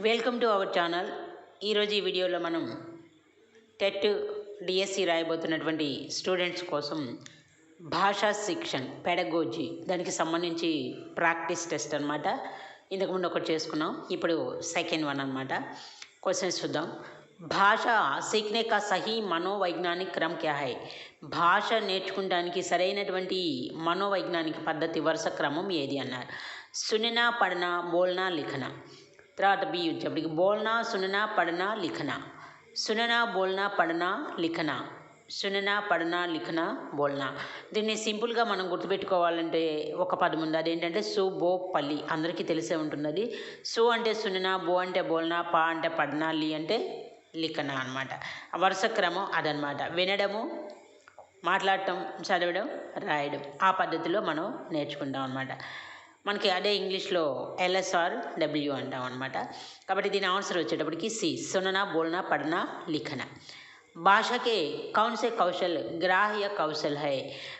Welcome to our channel ఈరోజు ఈ వీడియోలో మనం టెట్ డిఎస్సి రాయబోతున్నటువంటి స్టూడెంట్స్ కోసం భాషా శిక్షణ్ పెడగోజీ దానికి సంబంధించి ప్రాక్టీస్ టెస్ట్ అనమాట ఇంతకుముందు ఒకటి చేసుకున్నాం ఇప్పుడు సెకండ్ వన్ అనమాట క్వశ్చన్స్ చూద్దాం. భాష సీఖనే కా సహీ మనోవైజ్ఞానిక్ క్రమ్ క్యా హై? భాష నేర్చుకోవడానికి సరైనటువంటి మనోవైజ్ఞానిక పద్ధతి వరుస క్రమం ఏది అన్నారు. సునినా పడనా బోల్నా లిఖనా. తర్వాత బి వచ్చేప్పటికి బోల్నా సుననా పడనా లిఖనా సుననా బోల్నా పడనా లిఖనా సుననా పడనా లిఖనా బోల్నా దీన్ని సింపుల్గా మనం గుర్తుపెట్టుకోవాలంటే ఒక పదం ఉంది. అదేంటంటే సు బో పల్లి అందరికీ తెలిసే ఉంటుంది అది సు అంటే సుననా బో అంటే బోల్నా పా అంటే పడనా లి అంటే లిఖనా అనమాట వరుస క్రమం అదనమాట వినడము మాట్లాడటం చదవడం రాయడం ఆ పద్ధతిలో మనం నేర్చుకుంటాం అనమాట మనకి అదే ఇంగ్లీష్లో ఎల్ఎస్ఆర్ డబ్ల్యూ అంటాం అనమాట కాబట్టి దీని ఆన్సర్ వచ్చేటప్పటికి సి సుననా బోల్నా పడనా లిఖన. భాషకే కౌన్ సే కౌశల్ గ్రాహ్య కౌశల్ హై.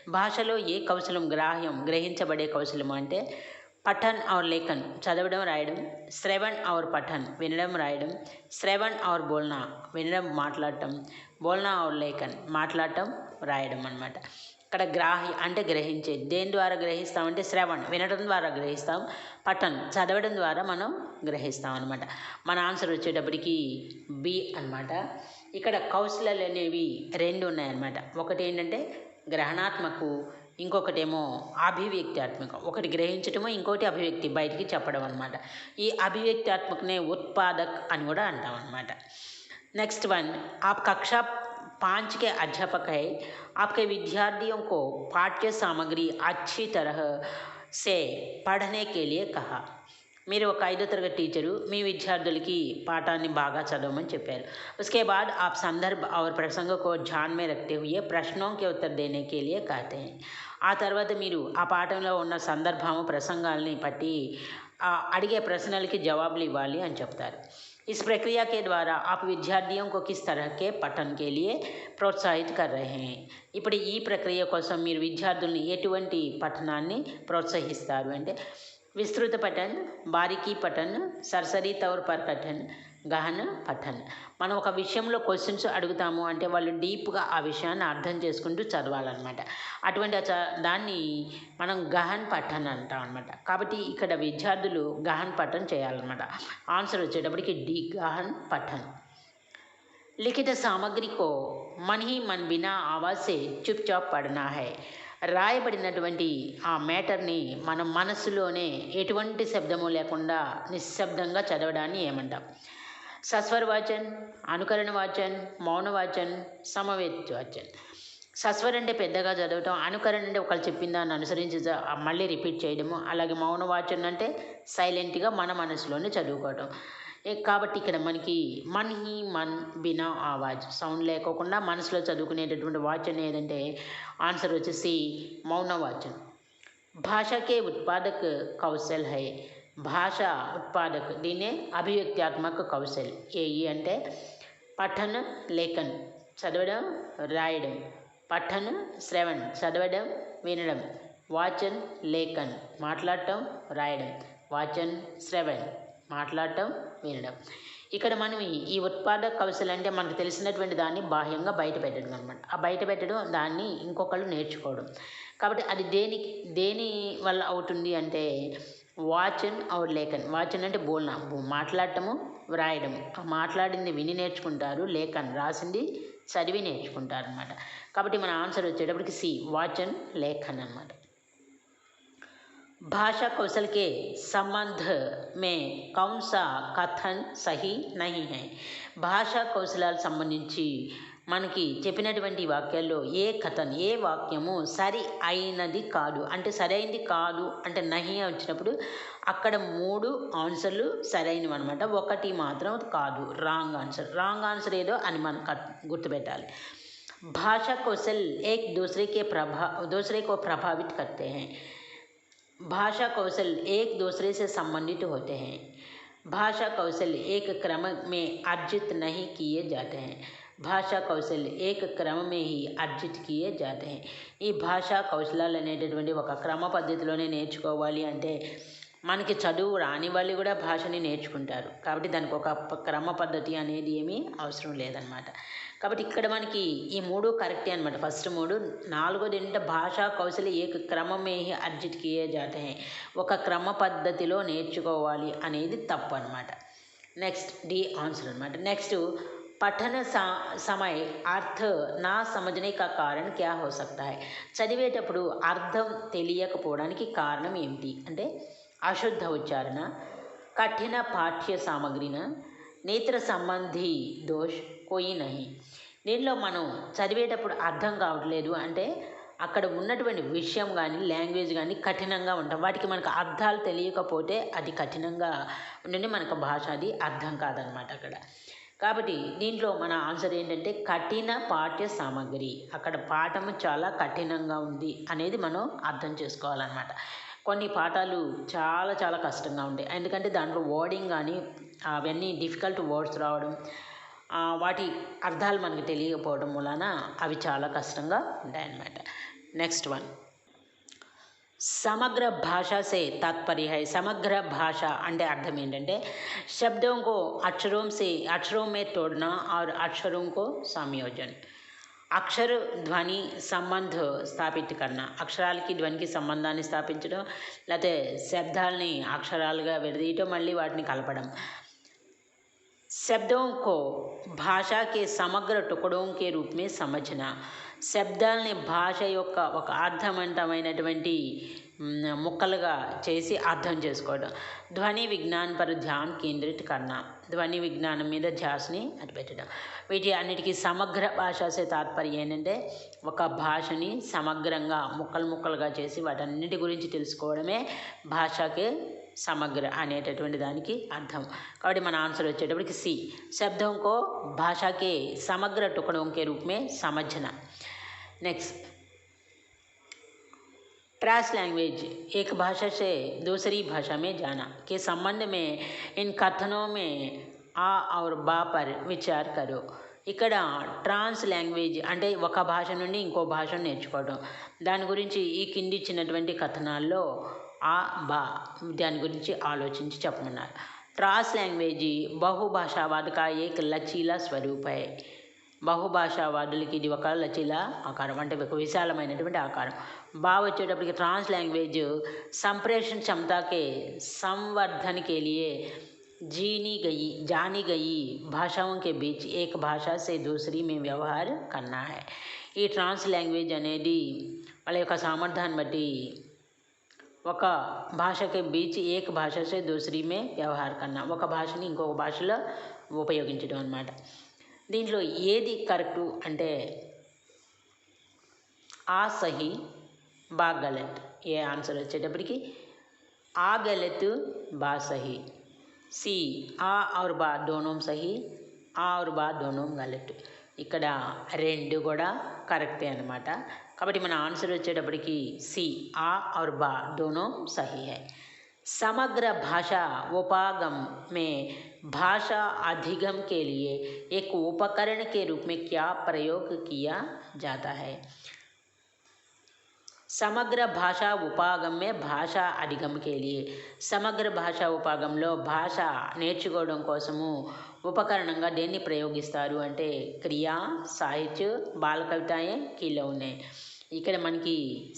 భాషలో ఏ కౌశలం గ్రాహ్యం గ్రహించబడే కౌశలం అంటే పఠన్ అవర్ లేఖన్. చదవడం రాయడం. శ్రవణ్ అవర్ పఠన్ వినడం రాయడం. శ్రవణ్ అవర్ బోల్నా వినడం మాట్లాడటం. బోల్నా అవర్ లేఖన్ మాట్లాడటం రాయడం అనమాట ఇక్కడ గ్రాహి అంటే గ్రహించే దేని ద్వారా గ్రహిస్తామంటే శ్రవణ్ వినడం ద్వారా గ్రహిస్తాం పఠన్ చదవడం ద్వారా మనం గ్రహిస్తాం అనమాట మన ఆన్సర్ వచ్చేటప్పటికి బి అనమాట ఇక్కడ కౌశలాలు అనేవి రెండు ఉన్నాయన్నమాట. ఒకటి ఏంటంటే గ్రహణాత్మకు ఇంకొకటేమో అభివ్యక్త్యాత్మకం. ఒకటి గ్రహించటము ఇంకోటి అభివ్యక్తి బయటికి చెప్పడం అనమాట ఈ అభివ్యక్త్యాత్మకనే ఉత్పాదక్ అని కూడా అంటాం అనమాట నెక్స్ట్ వన్ ఆ కక్ష पाँच के अध्यापक है आपके विद्यार्थियों को पाठ्य सामग्री अच्छी तरह से पढ़ने के लिए कहा మీరు ఒక ఐదో తరగతి టీచరు మీ విద్యార్థులకి పాఠాన్ని బాగా చదవమని చెప్పారు उसके बाद आप संदर्भ और प्रसंग को ध्यान में रखते हुए प्रश्नों के उत्तर देने के लिए कहते हैं ఆ తర్వాత మీరు ఆ పాఠంలో ఉన్న సందర్భము ప్రసంగాల్ని బట్టి ఆ అడిగే ప్రశ్నలకి జవాబులు ఇవ్వాలి అని చెప్తారు इस प्रक्रिया के द्वारा आप विद्यार्थियों को किस तरह के पठन के लिए ప్రోత్సాహిత कर रहे हैं ఇప్పుడు ఈ ప్రక్రియ కోసం మీరు విద్యార్థుల్ని ఎటువంటి పఠనాన్ని ప్రోత్సహిస్తారు అంటే విస్తృత పఠన్ బారికీ పఠన్ సరసరీ తౌర్ పర్ పఠన్ గహన పఠన్. మనం ఒక విషయంలో క్వశ్చన్స్ అడుగుతాము అంటే వాళ్ళు డీప్గా ఆ విషయాన్ని అర్థం చేసుకుంటూ చదవాలన్నమాట. అటువంటి దాన్ని మనం గహన్ పఠన్ అంటాం అనమాట కాబట్టి ఇక్కడ విద్యార్థులు గహన్ పఠన్ చేయాలన్నమాట. ఆన్సర్ వచ్చేటప్పటికి D గహన్ Pathan. Likhita సామాగ్రికో Mann he Mann Bina ఆవాసే చుప్ చాప్ పడనా హై. రాయబడినటువంటి ఆ మ్యాటర్ని మనం మనసులోనే ఎటువంటి శబ్దము లేకుండా నిశ్శబ్దంగా చదవడాన్ని ఏమంటాం? సస్వర వాచన్ అనుకరణ వాచన్ మౌన వాచన్ సమవేత్ వాచన్ సస్వర్ అంటే పెద్దగా చదవటం అనుకరణ అంటే ఒకళ్ళు చెప్పిన దాన్ని అనుసరించి మళ్ళీ రిపీట్ చేయడము అలాగే మౌన వాచన్ అంటే సైలెంట్గా మన మనసులోనే చదువుకోవటం. ఏ- కాబట్టి ఇక్కడ మనకి మన్ హీ మన్ బినా ఆవాజ్ సౌండ్ లేకోకుండా మనసులో చదువుకునేటటువంటి వాచన్ ఏదంటే ఆన్సర్ వచ్చేసి మౌన వాచన్ భాషకే ఉత్పాదక కౌశల్ హై. భాష ఉత్పాదక దీన్నే అభివ్యక్త్యాత్మక కౌశల్ ఏఈ అంటే పఠన్ లేఖన్ చదవడం రాయడం. పఠన్ శ్రవణ్ చదవడం వినడం. వాచన్ లేఖన్ మాట్లాడటం రాయడం. వాచన్ శ్రవణ్ మాట్లాడటం వినడం. ఇక్కడ మనం ఈ- ఉత్పాదక కౌశల్ అంటే మనకు తెలిసినటువంటి దాన్ని బాహ్యంగా బయట పెట్టడం అనమాట ఆ బయట పెట్టడం దాన్ని ఇంకొకళ్ళు నేర్చుకోవడం. కాబట్టి అది దేనికి దేని వల్ల అవుతుంది అంటే వాచన్ ఔర్ లేఖన్ వాచన్ అంటే బోల్నా బో- మాట్లాడటము వ్రాయడము ఆ మాట్లాడింది విని నేర్చుకుంటారు లేఖన్ రాసింది చదివి నేర్చుకుంటారు అనమాట కాబట్టి మన ఆన్సర్ వచ్చేటప్పటికి సి వాచన్ లేఖన్ అనమాట भाषा कौशल के संबंध में कौन सा कथन सही नहीं है భాషా కౌశలాలు సంబంధించి మనకి చెప్పినటువంటి వాక్యాల్లో ఏ కథన్ ఏ వాక్యము సరి అయినది కాదు అంటే సరైనది కాదు అంటే నహి వచ్చినప్పుడు అక్కడ మూడు ఆన్సర్లు సరైనవి అనమాట ఒకటి మాత్రం కాదు రాంగ్ ఆన్సర్ రాంగ్ ఆన్సర్ ఏదో అని మనం కట్- గుర్తుపెట్టాలి भाषा कौशल एक दूसरे के प्रभा दूसरे को प्रभावित करते हैं भाषा कौशल एक दूसरे से संबंधित होते हैं भाषा कौशल एक क्रम में अर्जित नहीं किए जाते हैं భాషా కౌశల్య ఏక క్రమమే హి అర్జిత్ కియే జాతే ఈ భాషా కౌశలాలు అనేటటువంటి ఒక క్రమ పద్ధతిలోనే నేర్చుకోవాలి అంటే మనకి చదువు రాని వాళ్ళు కూడా భాషని నేర్చుకుంటారు. కాబట్టి దానికి ఒక క్రమ పద్ధతి అనేది ఏమీ అవసరం లేదనమాట కాబట్టి ఇక్కడ మనకి ఈ మూడు కరెక్టే అనమాట ఫస్ట్ మూడు నాలుగోది ఏంటంటే భాషా కౌశల ఏక క్రమమే హి అర్జిత్ జాతే ఒక క్రమ పద్ధతిలో నేర్చుకోవాలి అనేది తప్పు అనమాట నెక్స్ట్ డి ఆన్సర్ అనమాట నెక్స్ట్ पठन समय अर्थ నా సమజనే కా కారణం క్యా హో సక్తా చదివేటప్పుడు అర్థం తెలియకపోవడానికి కారణం ఏమిటి? అంటే అశుద్ధ ఉచ్చారణ కఠిన పాఠ్య సామగ్రిన నేత్ర సంబంధి దోష్ కోయి నహి. దీనిలో మనం చదివేటప్పుడు అర్థం కావట్లేదు అంటే అక్కడ ఉన్నటువంటి విషయం కానీ లాంగ్వేజ్ కానీ కఠినంగా ఉంటాం. వాటికి మనకు అర్థాలు తెలియకపోతే అది కఠినంగా ఉండి మనకు భాష అది అర్థం కాదనమాట అక్కడ. కాబట్టి దీంట్లో మన ఆన్సర్ ఏంటంటే కఠిన పాఠ్య సామాగ్రి. అక్కడ పాఠము చాలా కఠినంగా ఉంది అనేది మనం అర్థం చేసుకోవాలన్నమాట. కొన్ని పాఠాలు చాలా చాలా కష్టంగా ఉంటాయి. ఎందుకంటే దాంట్లో వర్డింగ్ కానీ అవన్నీ డిఫికల్ట్ వర్డ్స్ రావడం వాటి అర్థాలు మనకు తెలియకపోవడం వలన అవి చాలా కష్టంగా ఉంటాయన్నమాట. నెక్స్ట్ వన్ సమగ్ర భాష సే तात्पर्य है समग्र भाषा అంటే అర్థం ఏంటంటే शब्दों को अक्षरों से अक्षरों में तोड़ना और अक्षरों को संयोजन అక్షర ధ్వని సంబంధ స్థాపిత కర్ణ అక్షరాలకి ధ్వనికి సంబంధాన్ని స్థాపించడం లేకపోతే శబ్దాలని అక్షరాలుగా విడదీయటం మళ్ళీ వాటిని కలపడం शब्दों को भाषा के समग्र टुकड़ों के रूप में समझना శబ్దాలని భాష యొక్క ఒక అర్థవంతమైనటువంటి మ్, ముక్కలుగా చేసి అర్థం చేసుకోవడం ధ్వని విజ్ఞాన్ పర్ ధ్యాన్ కేంద్రిత కర్ణ ధ్వని విజ్ఞానం మీద ధ్యాసని అటుపెట్టడం వీటి అన్నిటికీ సమగ్ర భాషసే తాత్పర్యం ఏంటంటే ఒక భాషని సమగ్రంగా ముక్కలు ముక్కలుగా చేసి వాటన్నిటి గురించి తెలుసుకోవడమే భాషకి సమగ్ర అనేటటువంటి దానికి అర్థం కాబట్టి మన ఆన్సర్ వచ్చేటప్పటికి సి शब्दों को भाषा के समग्र टुकड़ों के रूप में समझना नेक्स्ट ट्रांस लैंग्वेज एक भाषा से दूसरी भाषा में जाना के संबंध में इन कथनों में आ और बा पर విచార్ కరో ఇక్కడ ట్రాన్స్ లాంగ్వేజ్ అంటే ఒక భాష నుండి ఇంకో భాషను నేర్చుకోవడం దాని గురించి ఈ కింది ఇచ్చినటువంటి కథనాల్లో आ, बा दी आलोची चपमन ट्रांस लांग्वेजी बहुभाषावाद का एक लचील स्वरूप है। बहुभाषावादल की लचील आकार अंत विशाल आकार। बावचेट की ट्रांस लांग्वेज संप्रेषण क्षमता के संवर्धन के लिए जीनी गई, जानी गई भाषाओं के बीच एक भाषा से दूसरी में व्यवहार करना है। ये ट्रांस लांग्वेज अने वाल सामर्थ्या बटी ఒక భాషకి బీచ్ ఏక భాష సే దూసరి మే వ్యవహార్ కన్నా ఒక భాషని ఇంకొక భాషలో ఉపయోగించడం అన్నమాట దీంట్లో ఏది కరెక్టు అంటే ఆ సహీ బా గలత్ ఏ ఆన్సర్ వచ్చేటప్పటికి ఆ గలత్ బా సహీ సి ఆ और బా దోనోం సహీ ఆ और బా దోనోం గలత్ ఇక్కడ రెండు కూడా కరెక్టే అనమాట కాబట్టి మన ఆన్సర్ వచ్చేటప్పటికి సి ఆ और బా దోనోं सही है समग्र भाषा उपागम में भाषा अधिगम के लिए एक उपकरण के रूप में क्या प्रयोग किया जाता है సమగ్ర భాషా ఉపాగం మే భాష అధిగం కేలియే సమగ్ర భాషా ఉపాగంలో భాష నేర్చుకోవడం కోసము ఉపకరణంగా దేన్ని ప్రయోగిస్తారు అంటే క్రియా సాహిత్య బాల కవితాయే కీలో ఉన్నాయి ఇక్కడ మనకి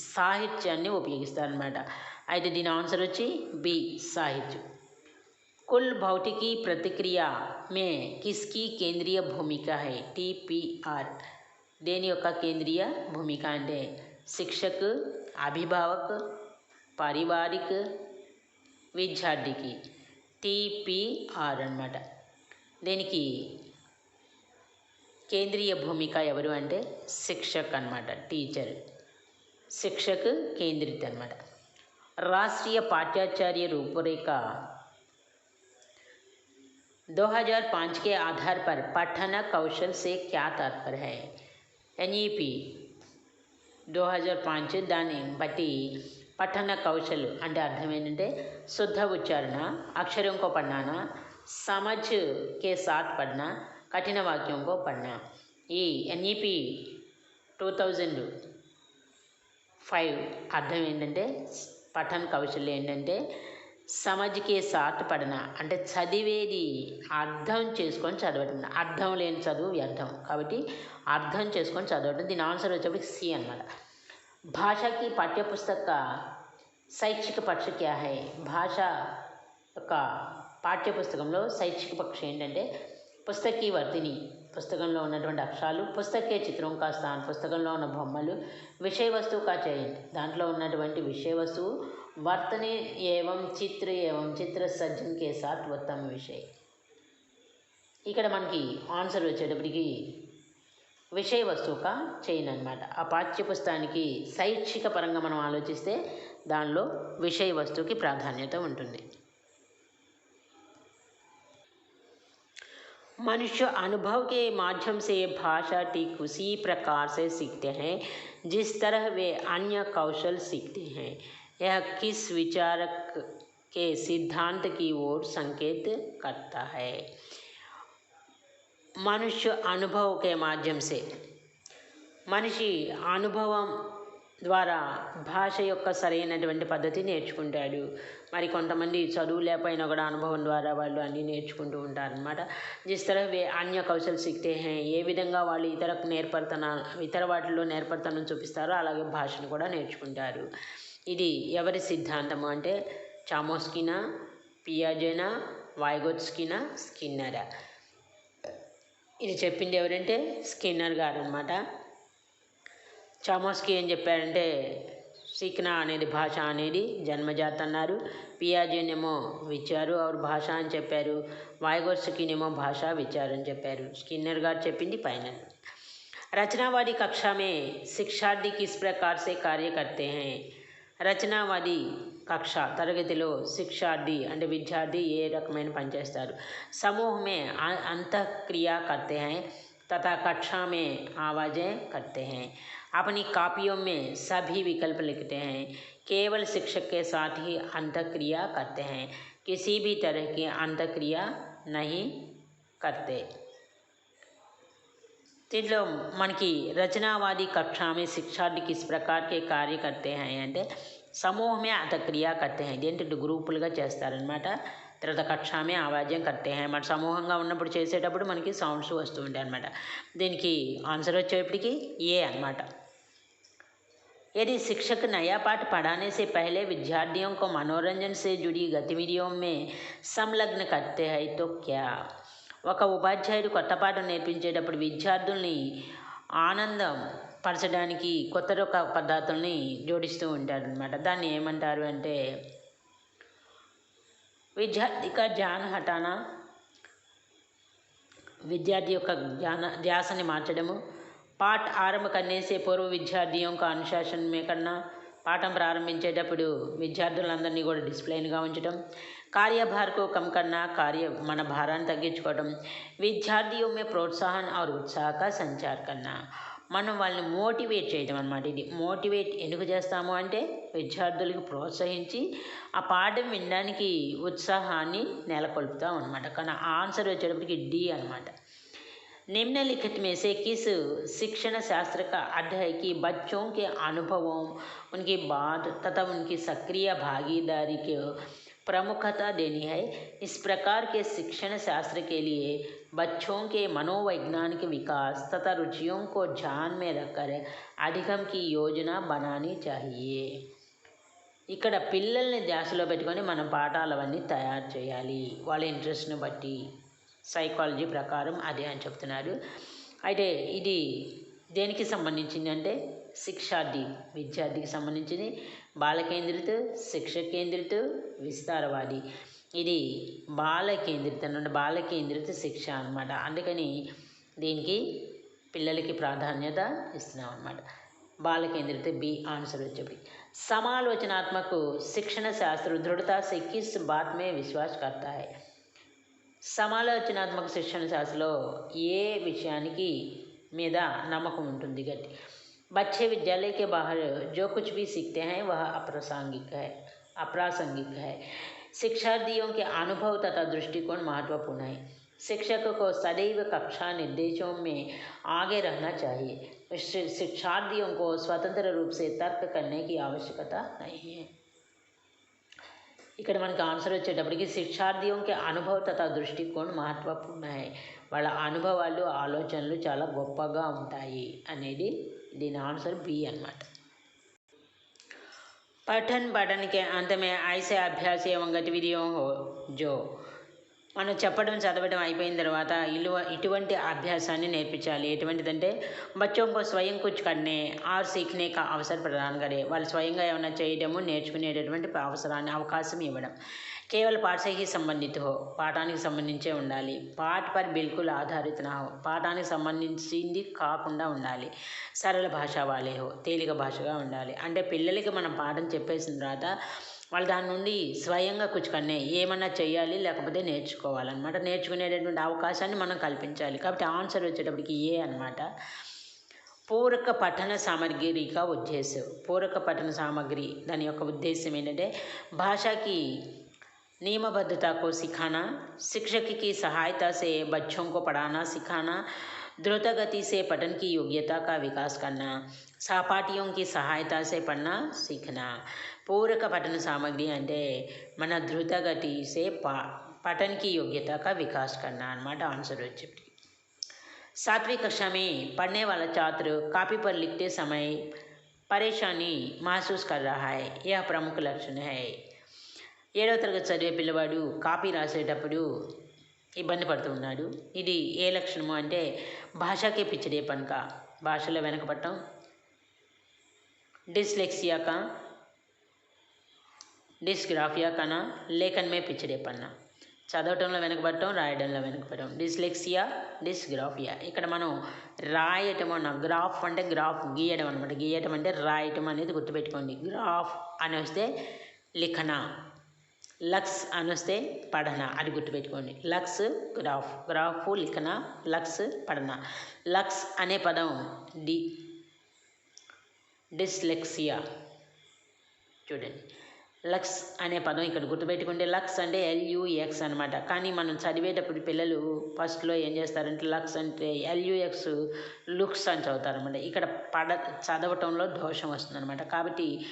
సాహిత్యాన్ని ఉపయోగిస్తారనమాట అయితే దీని ఆన్సర్ వచ్చి బి సాహిత్యం कुल भौतिकी प्रतिक्रिया में किसकी केंद्रीय भूमिका है टीपीआर దేని యొక్క కేంద్రీయ భూమిక అంటే శిక్షక్ అభిభావక్ పారివారిక్ విద్యార్థికి టీపీఆర్ అన్నమాట దీనికి केंद्रीय भूमिका एवर अंटे शिक्षक टीचर शिक्षक केंद्रित अन्ट राष्ट्रीय पाठ्याचार्य रूपरेखा दो हज़ार पाँच के आधार पर पठन कौशल से क्या तात्पर्य है एन ई पी दो हज़ार पाँच दाने बटी पठन कौशल अंत अर्थमें शुद्ध उच्चारण अक्षरों को पढ़ना समझ के साथ पढ़ना కఠిన వాక్యం గో पढ़ना ఈ ఎన్ఈపి టూ థౌజండ్ ఫైవ్ అర్థం ఏంటంటే పఠన కౌశల్యం ఏంటంటే సమాజకే సాట్ పడన అంటే చదివేది అర్థం చేసుకొని చదవటం. అర్థం లేని చదువు వ్యర్థం. కాబట్టి అర్థం చేసుకొని చదవటం. దీని ఆన్సర్ వచ్చేప్పటికి సి అనమాట భాషకి పాఠ్యపుస్తక శైక్షిక పక్ష క్యా భాష యొక్క పాఠ్యపుస్తకంలో శైక్షిక పక్షం ఏంటంటే పుస్తకీ వర్తిని పుస్తకంలో ఉన్నటువంటి అక్షరాలు పుస్తకే చిత్రం కాస్త పుస్తకంలో ఉన్న బొమ్మలు విషయ వస్తువు కాచేయండి దాంట్లో ఉన్నటువంటి విషయ వస్తువు వర్తనే ఏవం చిత్ర ఏవం చిత్ర సజ్జన్ కే సాత్ ఉత్తమ విషయ. ఇక్కడ మనకి ఆన్సర్ వచ్చేటప్పటికి విషయ వస్తువుక చైన్ అనమాట ఆ పాఠ్యపుస్తకానికి శైక్షిక పరంగా మనం ఆలోచిస్తే దానిలో విషయ వస్తువుకి ప్రాధాన్యత ఉంటుంది. मनुष्य अनुभव के माध्यम से भाषा ठीक उसी प्रकार से सीखते हैं जिस तरह वे अन्य कौशल सीखते हैं यह किस विचारक के सिद्धांत की ओर संकेत करता है మనుష్య అనుభవ के माध्यम से మనిషి అనుభవం ద్వారా భాష యొక్క సరైనటువంటి పద్ధతి నేర్చుకుంటాడు. మరి కొంతమంది చదువు లేకపోయినా కూడా అనుభవం ద్వారా వాళ్ళు అన్నీ నేర్చుకుంటూ ఉంటారనమాట జిస్ తరహ వే అన్య కౌశల్ సిక్తే హే ఏ విధంగా వాళ్ళు ఇతరకు నేర్పడతన ఇతర వాటిలో నేర్పడతనం చూపిస్తారో అలాగే భాషను కూడా నేర్చుకుంటారు. ఇది ఎవరి సిద్ధాంతము అంటే చామోస్కినా పియాజేనా వాయిగోత్స్కినా స్కిన్నరా. ఇది చెప్పింది ఎవరంటే స్కిన్నర్ గారు అనమాట चमोस्की अंटे सीखना अने भाष अने जन्मजात पियाजेमो विचार और भाषा अच्छी वायगोर्स कीमो भाषा विचार चपार स्कीनर गिंदी फैनल रचनावादी कक्षा में शिक्षार्थी किस प्रकार से कार्य करते हैं रचनावादी कक्षा तरगति शिक्षार्थी अंत विद्यार्थी ये रकम पनचे समूह में अंत क्रिया करते हैं तथा कक्षा में आवाज़ें करते हैं अपनी कापियों में सभी विकल्प लिखते हैं। केवल शिक्षक के साथ ही अंतक्रिया करते हैं। किसी भी तरह की अंतक्रिया नहीं करते। मन की रचनावादी कक्षा में शिक्षा किस प्रकार के कार्य करते हैं अंत समूह में अंतक्रिया करते हैं? दें ग्रूपलन तरह कक्षा में आवाज़ करते हैं। मत समूह में उसे मन की सौंस वस्तूटन दी आंसर वेपड़ी ये अन्ट यदि शिक्षक नया पाठ पढ़ाने से पहले विद्यार्थियों को मनोरंजन से जुड़ी गतिविधियों में संलग्न करते हैं तो क्या ఒక ఉపాధ్యాయుడు కొత్త పాఠం నేర్పించేటప్పుడు విద్యార్థుల్ని ఆనందం పరచడానికి కొత్త రక పద్ధతుల్ని జోడిస్తూ ఉంటారు అనమాట దాన్ని ఏమంటారు అంటే విద్యార్థి కా జ్ఞాన హటానా विद्यार्थी యొక్క జ్ఞాన ధ్యాసని మార్చడము పాఠ ఆరంభ కన్నేసే పూర్వ విద్యార్థి యొక్క అనుశాసన अनुशासन పాఠం ప్రారంభించేటప్పుడు విద్యార్థులందరినీ కూడా డిసిప్లైన్గా ఉంచడం కార్యభారకు కమ్ కన్నా కార్య మన భారాన్ని తగ్గించుకోవడం విద్యార్థి మే ప్రోత్సాహం ఆరు ఉత్సాహక సంచార్ కన్నా మనం వాళ్ళని మోటివేట్ చేయడం అనమాట ఇది. మోటివేట్ ఎందుకు చేస్తాము అంటే విద్యార్థులకు ప్రోత్సహించి ఆ పాఠం వినడానికి ఉత్సాహాన్ని నెలకొల్పుతాం అనమాట కానీ ఆన్సర్ వచ్చేటప్పటికి డి అనమాట निम्नलिखित में से किस शिक्षण शास्त्र का अर्थ है कि बच्चों के अनुभवों उनकी बात तथा उनकी सक्रिय भागीदारी को प्रमुखता देनी है इस प्रकार के शिक्षण शास्त्र के लिए बच्चों के मनोवैज्ञानिक विकास तथा रुचियों को ध्यान में रखकर अधिगम की योजना बनानी चाहिए ఇక్కడ పిల్లల్ని ధ్యాసలో పెట్టుకొని మనం పాఠాలు అవన్నీ తయారు చేయాలి వాళ్ళ ఇంట్రెస్ట్ని బట్టి సైకాలజీ ప్రకారం అదే అని చెప్తున్నారు. అయితే ఇది దేనికి సంబంధించింది అంటే శిక్షార్థి విద్యార్థికి సంబంధించింది. బాల కేంద్రిత శిక్ష కేంద్రిత విస్తారవాది. ఇది బాల కేంద్రిత బాల కేంద్రిత శిక్ష అనమాట అందుకని దీనికి పిల్లలకి ప్రాధాన్యత ఇస్తున్నాం అనమాట బాల కేంద్రిత బి ఆన్సర్ వచ్చేప్పుడు సమాలోచనాత్మక శిక్షణ శాస్త్ర దృఢత సిక్కిస్ బాత్మే విశ్వాస్ సమాలోచనాత్మక శిక్షణ శాస్త్రలో ఏ విషయానికి మీద నమ్మకం ఉంటుంది గట్టి बच्चे विद्यालय के बाहर जो कुछ भी सीखते हैं वह अप्रासंगिक है अप्रासंगिक है शिक्षार्थियों के अनुभव तथा दृष्टिकोण महत्वपूर्ण है शिक्षक को सदैव कक्षा निर्देशों में आगे रहना चाहिए शि- शिक्षार्थियों को स्वतंत्र रूप से तर्क करने की आवश्यकता नहीं है इक मन की आंसर वेटपड़ी शिक्षार्थी ओं के अभव तथा दृष्टिकोण महत्वपूर्ण है। वाल अभवा आलोचन चला गोपाई अने दीन आंसर बी अन्ट पठन पठन के अंत में ऐसे अभ्यास एवं गतिविधियों हो जो మనం చెప్పడం చదవడం అయిపోయిన తర్వాత ఇలువ ఇటువంటి అభ్యాసాన్ని నేర్పించాలి. ఎటువంటిదంటే బచ్చోంకో స్వయం కుచ్ కర్నే ఆర్ సీఖనే కా అవసర ప్రదాన్ కరే వాళ్ళు స్వయంగా ఏమైనా చేయడము నేర్చుకునేటటువంటి అవసరాన్ని అవకాశం ఇవ్వడం. కేవలం పాఠశాఖకి సంబంధిత హో పాఠానికి సంబంధించే ఉండాలి. పాఠ పర్ బిల్కుల్ ఆధారిత నా హో పాఠానికి సంబంధించింది కాకుండా ఉండాలి. సరళ భాష వాళ్ళే హో తేలిక భాషగా ఉండాలి. అంటే పిల్లలకి మనం పాఠం చెప్పేసిన తర్వాత వాళ్ళు దాని నుండి స్వయంగా కూర్చుకన్నే ఏమన్నా చేయాలి లేకపోతే నేర్చుకోవాలన్నమాట నేర్చుకునేటటువంటి అవకాశాన్ని మనం కల్పించాలి కాబట్టి ఆన్సర్ వచ్చేటప్పటికి ఏ అనమాట పూరక పఠన సామగ్రి का ఉద్దేశం పూరక పఠన సామగ్రి దాని యొక్క ఉద్దేశం ఏంటంటే భాషకి नियमबद्धता को सिखाना शिक्षक की सहायता से बच्चों को पढ़ाना सिखाना द्रुत गति से पठन की योग्यता का विकास करना सहपाठियों की सहायता से पढ़ना सीखना పూరక పఠన సామగ్రి అంటే మన ధృతగతి సే పా पठन की योग्यता का विकास करना అనమాట ఆన్సర్ వచ్చేది सातवीं कक्षा में पढ़ने वाला छात्र कापी पर लिखते समय परेशानी महसूस कर रहा है यह प्रमुख लक्षण है ఏడవ తరగతి చదివే పిల్లవాడు కాపీ రాసేటప్పుడు ఇబ్బంది పడుతూ ఉన్నాడు ఇది ఏ లక్షణము అంటే భాషకే పిచ్చిడే పనుక భాషలో వెనకపడటం डिसलेक्सिया का డిస్గ్రాఫియా కన్నా లేఖన్ మే పిచ్చడే పన్నా చదవటంలో వెనకబడటం రాయడంలో వెనకబడటం డిస్లెక్సియా డిస్గ్రాఫియా ఇక్కడ మనం రాయటం అన్న గ్రాఫ్ అంటే గ్రాఫ్ గీయడం అనమాట గీయటం అంటే రాయటం అనేది గుర్తుపెట్టుకోండి గ్రాఫ్ అని వస్తే లిఖన లక్స్ అని వస్తే పడన అది గుర్తుపెట్టుకోండి. లక్స్ గ్రాఫ్ గ్రాఫ్ లిఖన లక్స్ పడన. లక్స్ అనే పదం డి డిస్లెక్సియా. చూడండి. లక్స్ అనే పదం ఇక్కడ గుర్తుపెట్టుకుంటే లక్స్ అంటే ఎల్యుఎక్స్ అనమాట కానీ మనం చదివేటప్పుడు పిల్లలు ఫస్ట్లో ఏం చేస్తారంటే లక్స్ అంటే ఎల్యుఎక్స్ లుక్స్ అని చదువుతారనమాట ఇక్కడ పడ చదవటంలో దోషం వస్తుందన్నమాట. కాబట్టి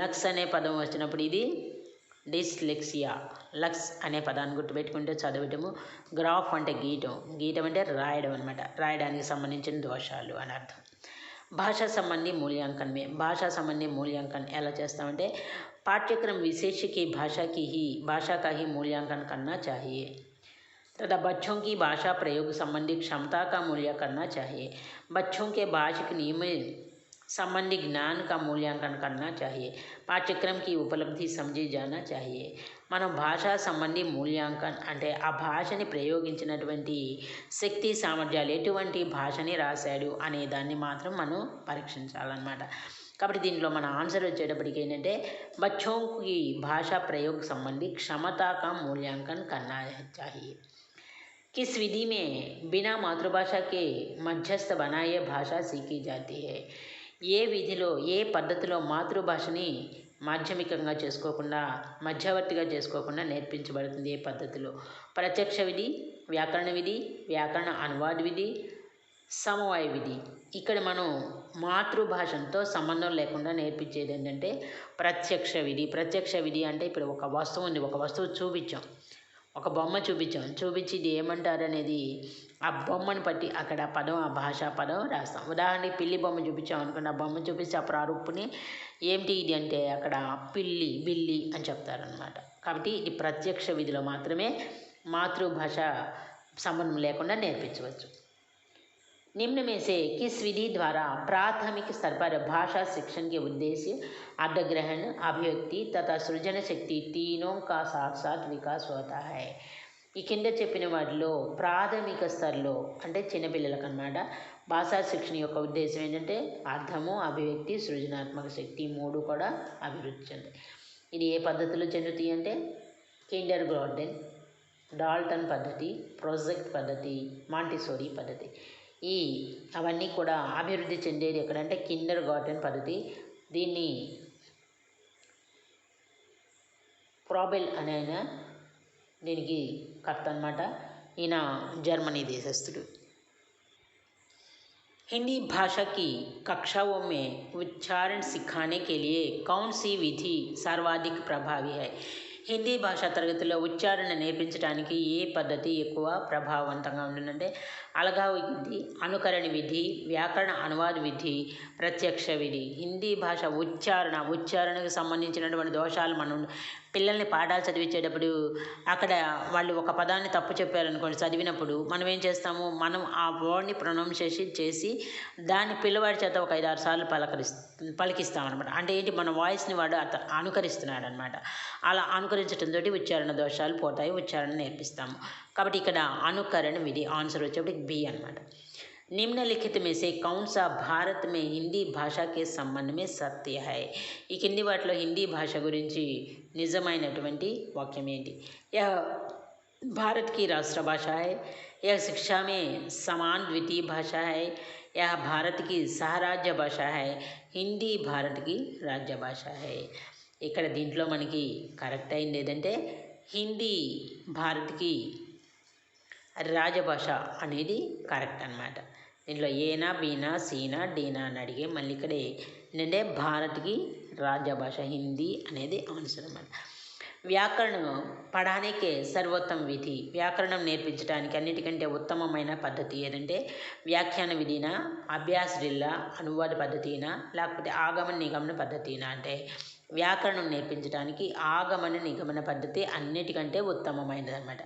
లక్స్ అనే పదం వచ్చినప్పుడు ఇది డిస్లెక్సియా లక్స్ అనే పదాన్ని గుర్తుపెట్టుకుంటే చదవటము గ్రాఫ్ అంటే గీయటం గీయటం అంటే రాయడం అనమాట రాయడానికి సంబంధించిన దోషాలు అని అర్థం భాషా సంబంధి मूल्यांकन में భాషా సంబంధి मूल्यांकन ఎలా చేస్తామంటే पाठ्यक्रम विशेष की भाषा की ही भाषा का ही मूल्यांकन करना चाहिए तथा बच्चों की भाषा प्रयोग संबंधी क्षमता का मूल्य करना चाहिए बच्चों के भाषिक नियम संबंधी ज्ञान का मूल्यांकन करना चाहिए पाठ्यक्रम की उपलब्धि समझी जाना चाहिए మనం భాషా సంబంధి మూల్యాంకన్ అంటే ఆ భాషని ప్రయోగించినటువంటి శక్తి సామర్థ్యాలు ఎటువంటి భాషని రాశాడు అనే దాన్ని మాత్రం మనం పరీక్షించాలన్నమాట కాబట్టి దీనిలో మన ఆన్సర్ వచ్చేటప్పటికి ఏంటంటే बच्चों की भाषा प्रयोग संबंधी क्षमता का मूल्यांकन करना चाहिए किस विधि में बिना मातृभाषा के मध्यस्थ बनाए भाषा सीखी जाती है ఏ విధిలో ఏ పద్ధతిలో మాతృభాషని మాధ్యమికంగా చేసుకోకుండా మధ్యవర్తిగా చేసుకోకుండా నేర్పించబడుతుంది ఏ పద్ధతిలో? ప్రత్యక్ష విధి వ్యాకరణ విధి వ్యాకరణ అనువాద విధి సమవాయ విధి. ఇక్కడ మనం మాతృభాషతో సంబంధం లేకుండా నేర్పించేది ఏంటంటే ప్రత్యక్ష విధి. ప్రత్యక్ష విధి అంటే ఇప్పుడు ఒక వస్తువు ఉంది. ఒక వస్తువు చూపించాం. ఒక బొమ్మ చూపించాం. చూపించి ఇది ఏమంటారు అనేది ఆ బొమ్మను బట్టి అక్కడ పదం ఆ భాషా పదం రాస్తాం. ఉదాహరణకి పిల్లి బొమ్మ చూపించాం అనుకున్న ఆ బొమ్మ చూపిస్తే ఆ ప్రారూపుని ఏమిటి ఇది అంటే అక్కడ పిల్లి బిల్లి అని చెప్తారనమాట కాబట్టి ఇది ప్రత్యక్ష విధిలో మాత్రమే మాతృభాష సంబంధం లేకుండా నేర్పించవచ్చు. निम्न में से किस विधि द्वारा प्राथमिक स्तर पर भाषा शिक्षण के उद्देश्य अर्धग्रहण अभिव्यक्ति तथा सृजन शक्ति तीनों का साथ साथ विकास होता है ఈ కింద చెప్పిన వాటిలో ప్రాథమిక స్థాయిలో అంటే చిన్నపిల్లలకు అనమాట భాషా శిక్షణ యొక్క ఉద్దేశం ఏంటంటే అర్థము అభివ్యక్తి సృజనాత్మక శక్తి మూడు కూడా అభివృద్ధి చెందాయి ఇది ఏ పద్ధతిలో చెందుతాయి అంటే కిండర్ గార్డెన్ డాల్టన్ పద్ధతి ప్రాజెక్ట్ పద్ధతి మాంటిసోరీ పద్ధతి ఈ అవన్నీ కూడా అభివృద్ధి చెందేది ఎక్కడంటే కిండర్ గార్డెన్ పద్ధతి దీన్ని ప్రాబెల్ అనే ఆయన దీనికి కర్త అనమాట ఈయన జర్మనీ దేశస్థుడు हिंदी भाषा की कक्षाओं में उच्चारण सिखाने के लिए कौन सी विधि सर्वाधिक प्रभावी है హిందీ భాషా తరగతిలో ఉచ్చారణ నేర్పించడానికి ఏ పద్ధతి ఎక్కువ ప్రభావవంతంగా ఉంటుందంటే అలగావు విధి అనుకరణ విధి వ్యాకరణ అనువాద విధి ప్రత్యక్ష విధి. హిందీ భాష ఉచ్చారణ ఉచ్చారణకు సంబంధించినటువంటి దోషాలు మనం పిల్లల్ని పాఠాలు చదివించేటప్పుడు అక్కడ వాళ్ళు ఒక పదాన్ని తప్పు చెప్పారనుకోండి చదివినప్పుడు మనం ఏం చేస్తాము? మనం ఆ వర్డ్ని ప్రొనౌన్సియేషన్ చేసి దాన్ని పిల్లవాడి చేత ఒక ఐదు ఆరు సార్లు పలకరిస్ పలికిస్తాం అనమాట అంటే ఏంటి? మన వాయిస్ని వాడు అత అనుకరిస్తున్నాడు అనమాట అలా అనుకరించడంతో ఉచ్చారణ దోషాలు పోతాయి ఉచ్చారణ నేర్పిస్తాము. కాబట్టి ఇక్కడ అనుకరణ విధి ఆన్సర్ వచ్చేప్పటికి బి అనమాట निम्नलिखित में से कौन सा भारत में हिंदी भाषा के संबंध में सत्य है? यह किंदी वाट हिंदी भाषा गुरी निजमें वाक्यमेंटी यह भारत की राष्ट्र भाषा है। यह शिक्षा में समान द्वितीय भाषा है। यह भारत की सहराज्य भाषा है। हिंदी भारत की राज्य भाषा है। इक दींट मन की करेक्टे हिंदी भारत की राजभाष अने करक्टन దీంట్లో ఏనా బీనా సీనా డీనా అని అడిగే మళ్ళీ ఇక్కడ ఏంటంటే భారత్కి రాజ్యభాష హిందీ అనేది ఆన్సర్ అనమాట వ్యాకరణం పడానికే సర్వోత్తమ విధి. వ్యాకరణం నేర్పించడానికి అన్నిటికంటే ఉత్తమమైన పద్ధతి ఏదంటే వ్యాఖ్యాన విధిన అభ్యాస రిల్లా అనువాద పద్ధతినా లేకపోతే ఆగమన నిగమన పద్ధతినా అంటే వ్యాకరణం నేర్పించడానికి ఆగమన నిగమన పద్ధతి అన్నిటికంటే ఉత్తమమైనది అనమాట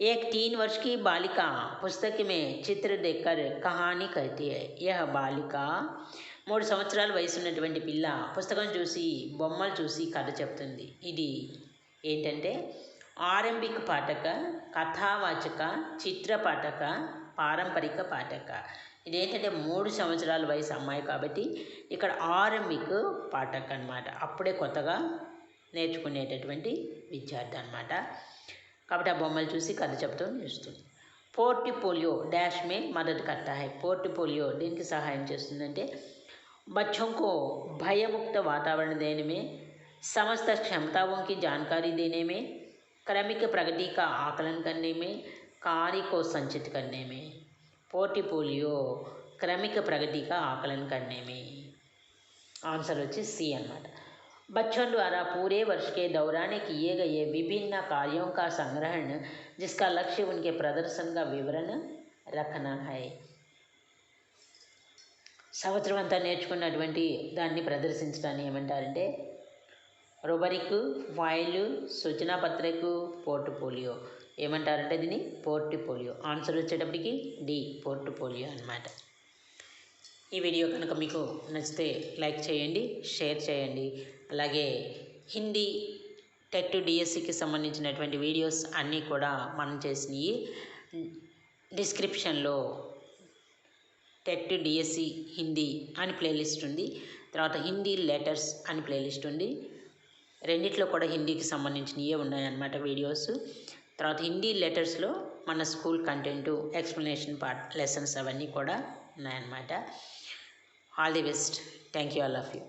एक तीन वर्ष की बालिका पुस्तक में चित्र देखकर कहानी कहती है यह बालिका మూడు సంవత్సరాల వయసు ఉన్నటువంటి పిల్ల పుస్తకం చూసి బొమ్మలు చూసి కథ చెప్తుంది ఇది ఏంటంటే ఆరంభిక పాఠక కథావాచక చిత్ర పాఠక పారంపరిక పాఠక ఇదేంటంటే మూడు సంవత్సరాల వయసు అమ్మాయి కాబట్టి ఇక్కడ ఆరంభిక పాఠక అనమాట అప్పుడే కొత్తగా నేర్చుకునేటటువంటి విద్యార్థి అనమాట కాబట్టి ఆ బొమ్మలు చూసి కథ చెప్తూ నేర్చుతుంది పోర్టిపోలియో డాష్ మే మదద్ కర్తా హై పోర్టిపోలియో దేనికి సహాయం చేస్తుందంటే बच्चों को भयमुक्त वातावरण देने में समस्त क्षमताओं की जानकारी देने में क्रमिक प्रगति का आकलन करने में कार्य को संचित करने में पोर्टिफोलियो क्रमिक प्रगति का आकलन करने में आंसर వచ్చి సి అన్నమాట बच्चों द्वारा पूरे वर्ष के दौरान किए गए विभिन्न कार्यों का संग्रहण जिसका लक्ष्य उनके प्रदर्शन का विवरण रखना है సంవత్సరం అంతా నేర్చుకున్నటువంటి దాన్ని ప్రదర్శించడాన్ని ఏమంటారంటే రొబరిక్ ఫైల్ సూచనా పత్రిక పోర్ట్ఫోలియో ఏమంటారంటే దీన్ని పోర్ట్ఫోలియో ఆన్సర్ వచ్చేటప్పటికి డి పోర్ట్ఫోలియో అనమాట ఈ వీడియో కనుక మీకు నచ్చితే లైక్ చేయండి షేర్ చేయండి అలాగే హిందీ టెట్ డిఎస్సికి సంబంధించినటువంటి వీడియోస్ అన్నీ కూడా మనం చేసినవి డిస్క్రిప్షన్లో టెట్ డిఎస్సి హిందీ అని ప్లేలిస్ట్ ఉంది. తర్వాత హిందీ లెటర్స్ అని ప్లేలిస్ట్ ఉంది. రెండిట్లో కూడా హిందీకి సంబంధించినవే ఉన్నాయన్నమాట వీడియోస్. తర్వాత హిందీ లెటర్స్లో మన school content explanation part lessons అవన్నీ కూడా ఉన్నాయన్నమాట. All the best. Thank you all of you.